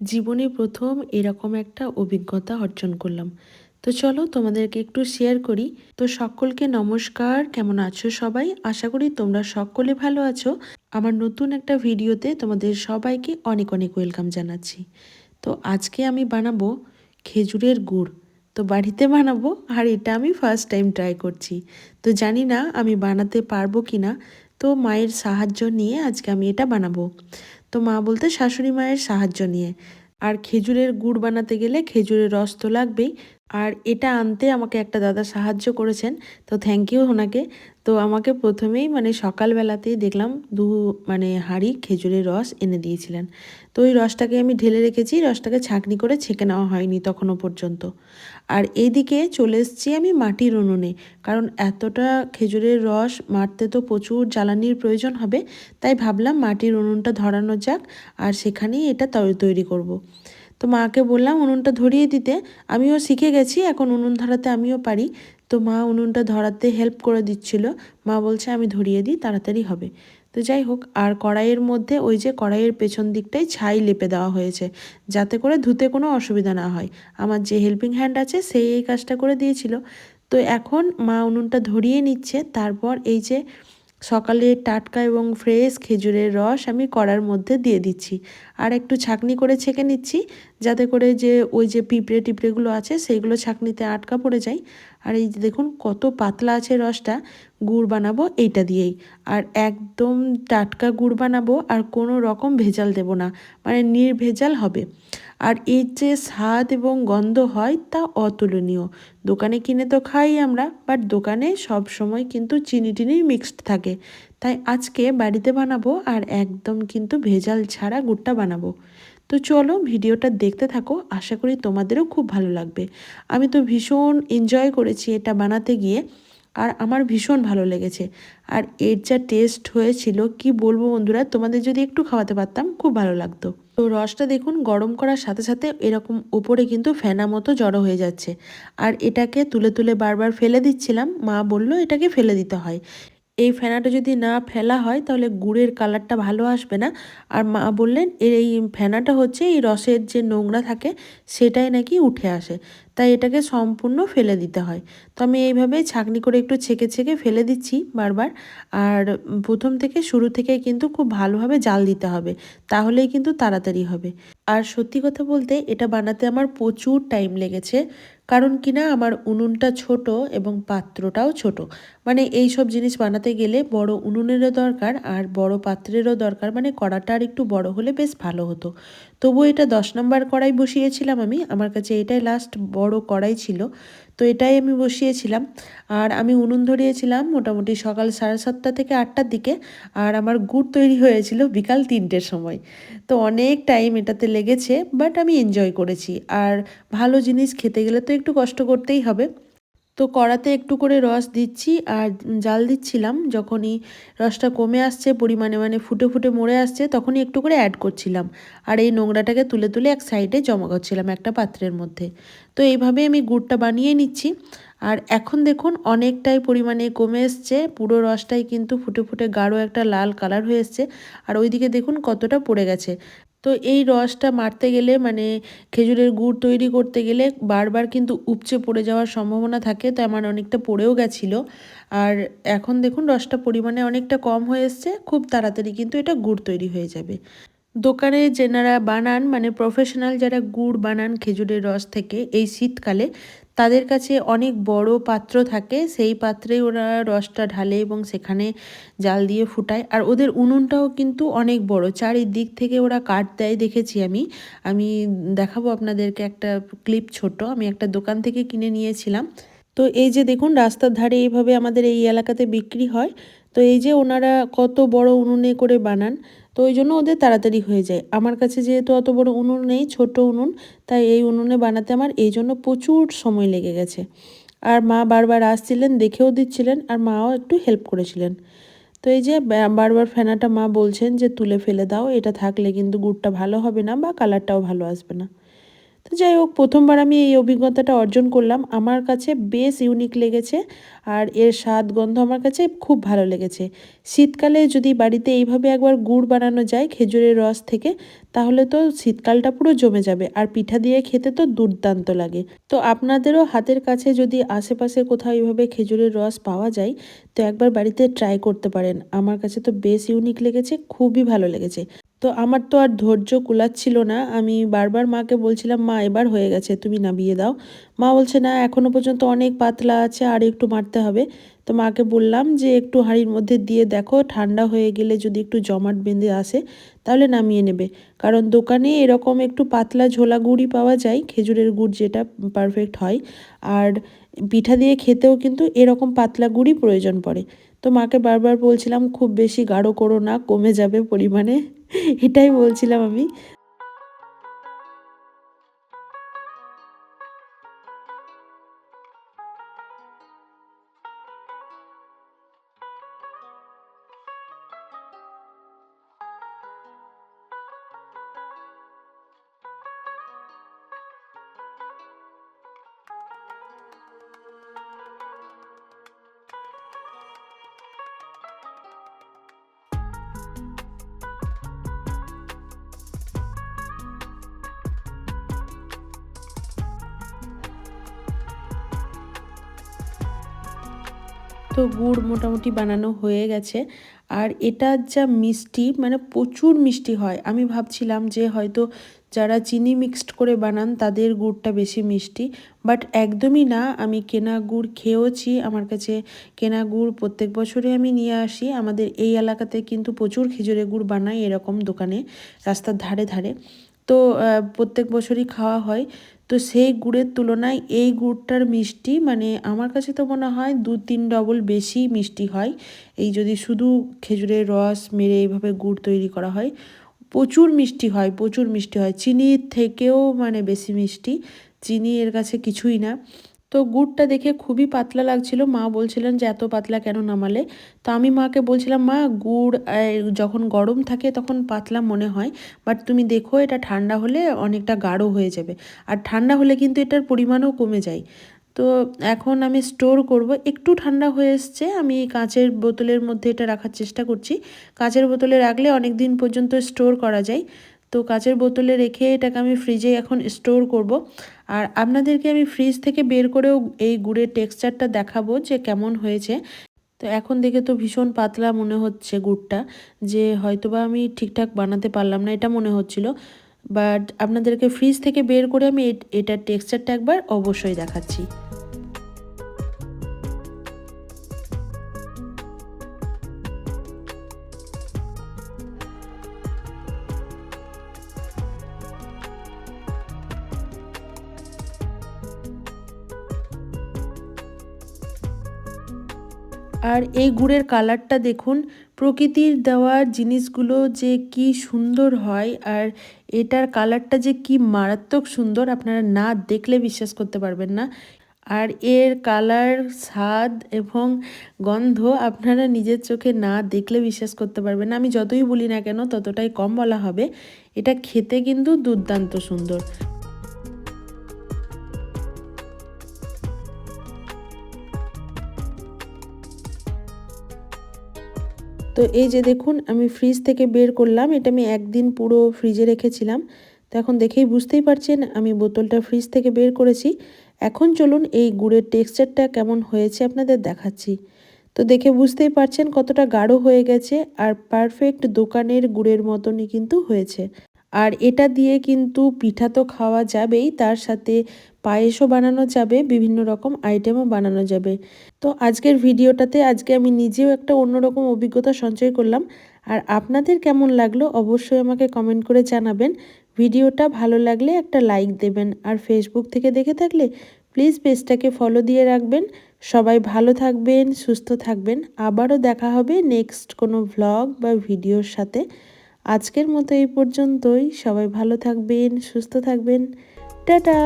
জীবনে প্রথম এরকম একটা অভিজ্ঞতা অর্জন করলাম। তো চলো তোমাদেরকে একটু শেয়ার করি। তো সকলকে নমস্কার, কেমন আছো সবাই? আশা করি তোমরা সকলে ভালো আছো। আমার নতুন একটা ভিডিওতে তোমাদের সবাইকে অনেক অনেক ওয়েলকাম জানাচ্ছি। তো আজকে আমি বানাবো খেজুরের গুড়। তো বাড়িতে বানাবো আর এটা আমি ফার্স্ট টাইম ট্রাই করছি। তো জানি না আমি বানাতে পারব কি না তো মায়ের সাহায্য নিয়ে আজকে আমি এটা বানাবো। তো মা বলতে শাশুড়ি মায়ের সাহায্য নিয়ে। আর খেজুরের গুড় বানাতে গেলে খেজুরের রস তো লাগবেই। আর এটা আনতে আমাকে একটা দাদা সাহায্য করেছেন, তো থ্যাংক ইউ ওনাকে। তো আমাকে প্রথমেই মানে সকালবেলাতেই দেখলাম দু মানে হাঁড়ি খেজুরের রস এনে দিয়েছিলেন। তো ওই রসটাকে আমি ঢেলে রেখেছি, রসটাকে ছাঁকনি করে ছেঁকে নেওয়া হয়নি তখনও পর্যন্ত। আর এইদিকে চলে এসেছি আমি মাটির উনুনে, কারণ এতটা খেজুরের রস মারতে তো প্রচুর জ্বালানির প্রয়োজন হবে, তাই ভাবলাম মাটির উনুনটা ধরানো যাক, আর সেখানেই এটা তৈরি করব। তো মাকে বললাম, উনুনটা ধরিয়ে দিতে। আমিও শিখে গেছি, এখন উনুন ধরাতে আমিও পারি। তো মা উনুনটা ধরাতে হেল্প করে দিচ্ছিল। মা বলছে, আমি ধরিয়ে দিই, তাড়াতাড়ি হবে। তো যাই হোক, আর কড়াইয়ের মধ্যে ওই যে কড়াইয়ের পেছন দিকটাই ছাই লেপে দেওয়া হয়েছে, যাতে করে ধুতে কোনো অসুবিধা না হয়। আমার যে হেল্পিং হ্যান্ড আছে, সেই এই কাজটা করে দিয়েছিল। তো এখন মা উনুনটা ধরিয়ে নিচ্ছে, তারপর এই যে সকালে টাটকা এবং ফ্রেশ খেজুরের রস আমি কড়ার মধ্যে দিয়ে দিচ্ছি। আর একটু ছাকনি করে ছেঁকে নিচ্ছি, যাতে করে যে ওই যে পিঁপড়ে টিপড়েগুলো আছে সেইগুলো ছাকনিতে আটকা পড়ে যায়। আর এই যে দেখুন, কত পাতলা আছে রসটা, গুড় বানাবো এইটা দিয়েই। আর একদম টাটকা গুড় বানাবো, আর কোনো রকম ভেজাল দেব না মানে নির্ভেজাল হবে। আর এর যে স্বাদ এবং গন্ধ হয় তা অতুলনীয়। দোকানে কিনে তো খাই আমরা বাট দোকানে সব সময় কিন্তু চিনি টিনি মিক্সড থাকে। তাই আজকে বাড়িতে বানাবো আর একদম কিন্তু ভেজাল ছাড়া গুড়টা বানাবো। তো চলো ভিডিওটা দেখতে থাকো, আশা করি তোমাদেরও খুব ভালো লাগবে। আমি তো ভীষণ এনজয় করেছি এটা বানাতে গিয়ে। আর আমার ভীষণ ভালো লেগেছে। আর এর যা টেস্ট হয়েছিল, কি বলব বন্ধুরা? তোমাদের যদি একটু খাওয়াতে পারতাম, খুব ভালো লাগতো। তো রসটা দেখুন, গরম করার সাথে সাথে এরকম ওপরে কিন্তু ফেনা মতো জড়ো হয়ে যাচ্ছে। আর এটাকে তুলে তুলে বারবার ফেলে দিচ্ছিলাম, মা বলল এটাকে ফেলে দিতে হয়। এই ফেনাটা যদি না ফেলা হয়, তাহলে গুড়ের কালারটা ভালো আসবে না। আর মা বললেন, এর এই ফেনাটা হচ্ছে এই রসের যে নোংরা থাকে, সেটাই নাকি উঠে আসে। তাই এটাকে সম্পূর্ণ ফেলে দিতে হয়। তো আমি এইভাবে ছাকনি করে একটু ছেঁকে ছেঁকে ফেলে দিচ্ছি বারবার। আর প্রথম থেকে শুরু থেকে কিন্তু খুব ভালোভাবে জাল দিতে হবে, তাহলেই কিন্তু তাড়াতাড়ি হবে। আর সত্যি কথা বলতে, এটা বানাতে আমার প্রচুর টাইম লেগেছে। কারণ কিনা, আমার উনুনটা ছোট এবং পাত্রটাও ছোট। মানে এই সব জিনিস বানাতে গেলে বড় উনুনেরও দরকার আর বড় পাত্রেরও দরকার। মানে কড়াটা আর একটু বড় হলে বেশ ভালো হতো। তবু এটা দশ নম্বর কড়াই বসিয়েছিলাম আমি। আমার কাছে এটাই লাস্ট বড় কড়াই ছিল। তো এটাই আমি বসিয়েছিলাম। আর আমি উনুন ধরিয়েছিলাম মোটামুটি সকাল সাড়ে সাতটা থেকে আটটার দিকে। আর আমার গুড় তৈরি হয়েছিল বিকাল তিনটের সময়। তো অনেক টাইম এটাতে লেগেছে বাট আমি এনজয় করেছি। আর ভালো জিনিস খেতে গেলে তো একটু কষ্ট করতেই হবে। তো কড়াতে একটু করে রস দিচ্ছি আর জাল দিচ্ছিলাম। যখনই রসটা কমে আসছে, পরিমাণে মানে ফুটে ফুটে মরে আসছে, তখনই একটু করে অ্যাড করছিলাম। আর এই নোংরাটাকে তুলে তুলে এক সাইডে জমা করছিলাম একটা পাত্রের মধ্যে। তো এইভাবে আমি গুড়টা বানিয়ে নিচ্ছি। আর এখন দেখুন অনেকটাই পরিমাণে কমে এসছে, পুরো রসটাই কিন্তু ফুটে ফুটে গাঢ় একটা লাল কালার হয়ে এসছে। আর ওইদিকে দেখুন কতটা পড়ে গেছে। তো এই রসটা মারতে গেলে মানে খেজুরের গুড় তৈরি করতে গেলে বারবার কিন্তু উপচে পড়ে যাওয়ার সম্ভাবনা থাকে তো আমার অনেকটা পড়েও গেছিল। আর এখন দেখুন রসটা পরিমাণে অনেকটা কম হয়ে এসছে, খুব তাড়াতাড়ি কিন্তু এটা গুড় তৈরি হয়ে যাবে। দোকানে যেনারা বানান মানে প্রফেশনাল যারা গুড় বানান খেজুরের রস থেকে, এই শীতকালে তাদের কাছে অনেক বড় পাত্র থাকে। সেই পাত্রে ওরা রসটা ঢালে এবং সেখানে জাল দিয়ে ফুটায়। আর ওদের উনুনটাও কিন্তু অনেক বড়। চারিদিক থেকে ওরা কাঠ দেয়, দেখেছি আমি। আমি দেখাবো আপনাদেরকে একটা ক্লিপ ছোট। আমি একটা দোকান থেকে কিনে নিয়েছিলাম। তো এই যে দেখুন, রাস্তার ধারে এইভাবে আমাদের এই এলাকাতে বিক্রি হয়। তো এই যে ওনারা কত বড় উনুনে করে বানান। তো ওই জন্য ওদের তাড়াতাড়ি হয়ে যায়। আমার কাছে যেহেতু অত বড় উনুন নেই, ছোট উনুন, তাই এই উনুনে বানাতে আমার এই জন্য প্রচুর সময় লেগে গেছে। আর মা বারবার আসছিলেন, দেখেও দিচ্ছিলেন, আর মাও একটু হেল্প করেছিলেন। তো এই যে বারবার ফেনাটা মা বলছেন যে, তুলে ফেলে দাও, এটা থাকলে কিন্তু গুড়টা ভালো হবে না বা কালারটাও ভালো আসবে না। তো যাই হোক, প্রথমবার আমি এই অভিজ্ঞতাটা অর্জন করলাম। আমার কাছে বেশ ইউনিক লেগেছে আর এর স্বাদ গন্ধ আমার কাছে খুব ভালো লেগেছে। শীতকালে যদি বাড়িতে এইভাবে একবার গুড় বানানো যায় খেজুরের রস থেকে, তাহলে তো শীতকালটা পুরো জমে যাবে আর পিঠা দিয়ে খেতে তো দুর্দান্ত লাগে। তো আপনাদেরও হাতের কাছে যদি আশেপাশে কোথাও এইভাবে খেজুরের রস পাওয়া যায়, তো একবার বাড়িতে ট্রাই করতে পারেন। আমার কাছে তো বেশ ইউনিক লেগেছে, খুবই ভালো লেগেছে। তো আমার তো আর ধৈর্য কুলাচ্ছিল না। আমি বারবার মাকে বলছিলাম, মা, এবার হয়ে গেছে, তুমি নামিয়ে দাও। মা বলছে, না এখনও পর্যন্ত অনেক পাতলা আছে, আর একটু মারতে হবে। তো মাকে বললাম যে, একটু হাঁড়ির মধ্যে দিয়ে দেখো, ঠান্ডা হয়ে গেলে যদি একটু জমাট বেঁধে আসে, তাহলে নামিয়ে নেবে। কারণ দোকানে এরকম একটু পাতলা ঝোলা গুড়ই পাওয়া যায়, খেজুরের গুড় যেটা পারফেক্ট হয়। আর পিঠা দিয়ে খেতেও কিন্তু এরকম পাতলা গুড়ি প্রয়োজন পড়ে। তো মাকে বারবার বলছিলাম, খুব বেশি গাঢ় করো না, কমে যাবে পরিমাণে। এটাই বলছিলাম আমি। তো গুড় মোটামুটি বানানো হয়ে গেছে। আর এটা যা মিষ্টি মানে প্রচুর মিষ্টি হয়। আমি ভাবছিলাম যে হয়তো যারা চিনি মিক্সড করে বানান, তাদের গুড়টা বেশি মিষ্টি। বাট একদমই না, আমি কেনা গুড় খেয়েওছি। আমার কাছে কেনা গুড় প্রত্যেক বছরে আমি নিয়ে আসি। আমাদের এই এলাকাতে কিন্তু প্রচুর খেজুরের গুড় বানাই এরকম দোকানে, রাস্তার ধারে ধারে। তো প্রত্যেক বছরই খাওয়া হয়। তো সেই গুড়ের তুলনায় এই গুড়টার মিষ্টি মানে আমার কাছে তো মনে হয় দু তিন ডবল বেশি মিষ্টি হয়। এই যদি শুধু খেজুরের রস মেরে এইভাবে গুড় তৈরি করা হয়, প্রচুর মিষ্টি হয়, প্রচুর মিষ্টি হয়। চিনির থেকেও মানে বেশি মিষ্টি, চিনি এর কাছে কিছুই না। তো গুড়টা দেখে খুবই পাতলা লাগছিল। মা বলছিলেন যে, এত পাতলা কেন নামালে? তো আমি মাকে বলছিলাম, মা, গুড় যখন গরম থাকে তখন পাতলা মনে হয়, বাট তুমি দেখো এটা ঠান্ডা হলে অনেকটা গাঢ় হয়ে যাবে। আর ঠান্ডা হলে কিন্তু এটার পরিমাণও কমে যায়। তো এখন আমি স্টোর করব। একটু ঠান্ডা হয়ে এসছে। আমি কাঁচের বোতলের মধ্যে এটা রাখার চেষ্টা করছি। কাঁচের বোতলে রাখলে অনেক দিন পর্যন্ত স্টোর করা যায়। কাঁচের বোতলে রেখে এটাকে আমি ফ্রিজে এখন স্টোর করব। আর আপনাদেরকে আমি ফ্রিজ থেকে বের করেও এই গুড়ের টেক্সচারটা দেখাবো যে কেমন হয়েছে। তো এখন দেখে তো ভীষণ পাতলা মনে হচ্ছে গুড়টা, যে হয়তোবা আমি ঠিকঠাক বানাতে পারলাম না, এটা মনে হচ্ছিল। বাট আপনাদেরকে ফ্রিজ থেকে বের করে আমি এটার টেক্সচারটা একবার অবশ্যই দেখাচ্ছি। আর এই গুড়ের কালারটা দেখুন, প্রকৃতির দেওয়া জিনিসগুলো যে কি সুন্দর হয় আর এটার কালারটা যে কি মারাত্মক সুন্দর আপনারা না দেখলে বিশ্বাস করতে পারবেন না। আর এর কালার, স্বাদ এবং গন্ধ আপনারা নিজের চোখে না দেখলে বিশ্বাস করতে পারবেন না। আমি যতই বলি না কেন, ততটাই কম বলা হবে। এটা খেতে কিন্তু দুর্দান্ত সুন্দর। তো এই যে দেখুন, আমি ফ্রিজ থেকে বের করলাম। এটা আমি একদিন পুরো ফ্রিজে রেখেছিলাম। তো এখন দেখেই বুঝতেই পারছেন, আমি বোতলটা ফ্রিজ থেকে বের করেছি। এখন চলুন এই গুড়ের টেক্সচারটা কেমন হয়েছে আপনাদের দেখাচ্ছি। তো দেখে বুঝতেই পারছেন কতটা গাঢ় হয়ে গেছে আর পারফেক্ট দোকানের গুড়ের মতনই কিন্তু হয়েছে। আর এটা দিয়ে কিন্তু পিঠা তো খাওয়া যাবেই, তার সাথে পায়েসও বানানো যাবে, বিভিন্ন রকম আইটেমও বানানো যাবে। তো আজকের ভিডিওটাতে আজকে আমি নিজেও একটা অন্যরকম অভিজ্ঞতা সঞ্চয় করলাম। আর আপনাদের কেমন লাগল অবশ্যই আমাকে কমেন্ট করে জানাবেন। ভিডিওটা ভালো লাগলে একটা লাইক দেবেন। আর ফেসবুক থেকে দেখে থাকলে প্লিজ পেজটাকে ফলো দিয়ে রাখবেন। সবাই ভালো থাকবেন, সুস্থ থাকবেন। আবারও দেখা হবে নেক্সট কোনো ভ্লগ বা ভিডিওর সাথে। আজকের মতো এই পর্যন্তই। সবাই ভালো থাকবেন, সুস্থ থাকবেন। টাটা